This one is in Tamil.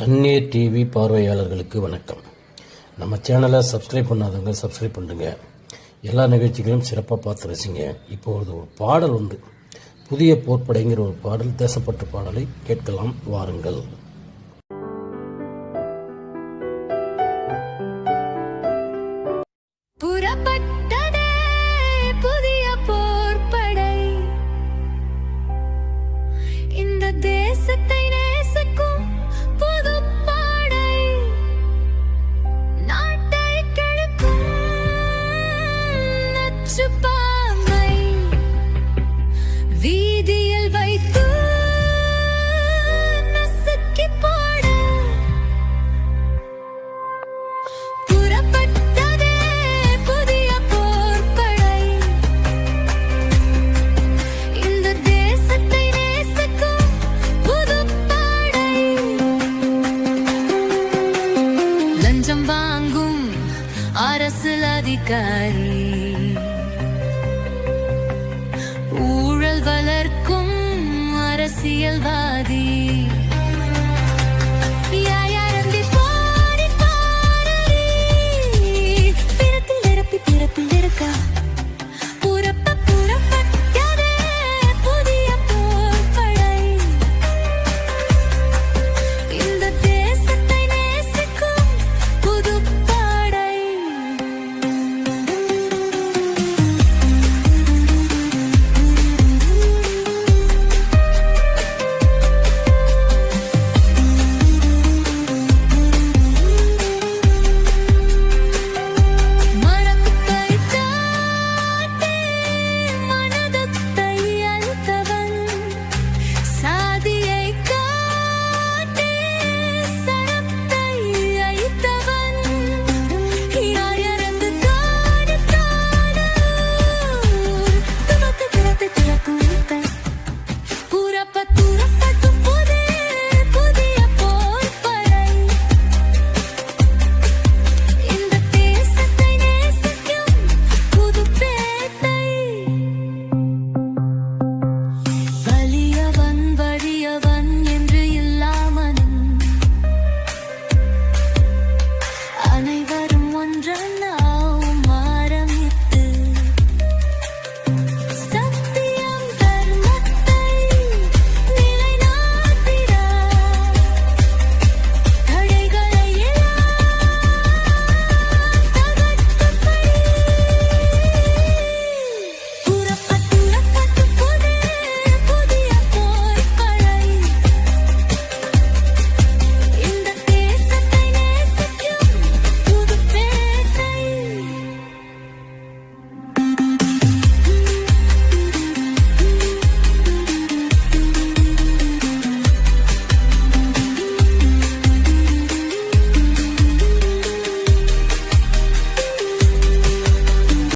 தண்ணீர் டிவி பார்வையாளர்களுக்கு வணக்கம். நம்ம சேனலை சப்ஸ்கிரைப் பண்ணாதவங்க சப்ஸ்கிரைப் பண்ணுங்க. எல்லா நிகழ்ச்சிகளும் சிறப்பாக பார்த்து ரசிங்க. இப்பொழுது ஒரு பாடல் உண்டு. புதிய போர்ப்படைங்கிற ஒரு பாடல் தேசப்பட்டு பாடலை கேட்கலாம் வாருங்கள். தாங்கும் வாங்கும் அதிகாரி. ஊழல் வளர்க்கும் அரசியல்வாதி